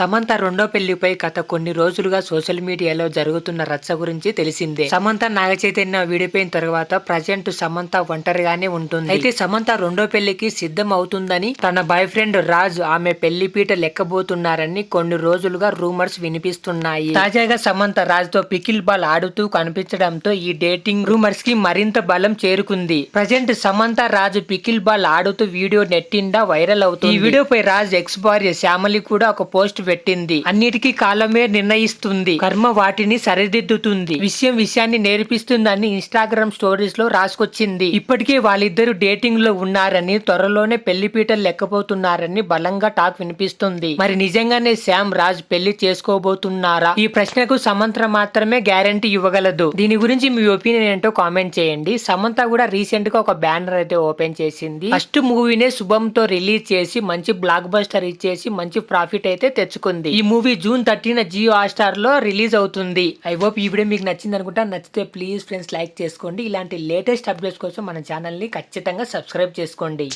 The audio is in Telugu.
సమంత రెండో పెళ్ళిపై గత కొన్ని రోజులుగా సోషల్ మీడియాలో జరుగుతున్న రచ్చ గురించి తెలిసిందే. సమంత నాగ చైతన్య విడిపోయిన తర్వాత ప్రజెంట్ సమంత ఒంటరిగానే ఉంటుంది. అయితే సమంత రెండో పెళ్ళికి సిద్ధం అవుతుందని తన బాయ్ ఫ్రెండ్ రాజ్ ఆమె పెళ్ళి పీట లెక్కబోతున్నారని కొన్ని రోజులుగా రూమర్స్ వినిపిస్తున్నాయి. తాజాగా సమంత రాజ్తో పికిల్ బాల్ ఆడుతూ కనిపించడంతో ఈ డేటింగ్ రూమర్స్కి మరింత బలం చేరుకుంది. Present Samantha Raju pickle ball ఆడుతూ వీడియో నెట్టిండా వైరల్ అవుతుంది. ఈ వీడియోపై రాజ్ ఎక్స్ భార్య శ్యామలి కూడా ఒక పోస్ట్ పెట్టింది. అన్నిటికీ కాలమే నిర్ణయిస్తుంది. కర్మ వాటిని సరిదిద్దుతుంది. విషయం విషయాన్ని నేర్పిస్తుందని ఇన్స్టాగ్రామ్ స్టోరీస్లో రాసుకొచ్చింది. ఇప్పటికే వాళ్ళిద్దరు డేటింగ్లో ఉన్నారని త్వరలోనే పెళ్ళి పీటలు బలంగా టాక్ వినిపిస్తుంది. మరి నిజంగానే శ్యామ్ రాజ్ పెళ్ళి చేసుకోబోతున్నారా? ఈ ప్రశ్నకు సమంత మాత్రమే గ్యారంటీ ఇవ్వగలదు. దీని గురించి మీ ఒపీనియన్ ఏంటో కామెంట్ చేయండి. సమంత కూడా రీసెంట్గా ఒక బ్యానర్ అయితే ఓపెన్ చేసింది. ఫస్ట్ మూవీనే శుభంతో రిలీజ్ చేసి మంచి బ్లాక్ బస్టర్ ఇచ్చేసి మంచి ప్రాఫిట్ అయితే తెచ్చుకుంది ఈ మూవీ జూన్ థర్టీన జియో హాట్స్టార్లో రిలీజ్ అవుతుంది. ఐ హోప్ ఈ వీడియో మీకు నచ్చింది అనుకుంటా. నచ్చితే ప్లీజ్ ఫ్రెండ్స్ లైక్ చేసుకోండి. ఇలాంటి లేటెస్ట్ అప్డేట్స్ కోసం మన ఛానల్ని ఖచ్చితంగా సబ్స్క్రైబ్ చేసుకోండి.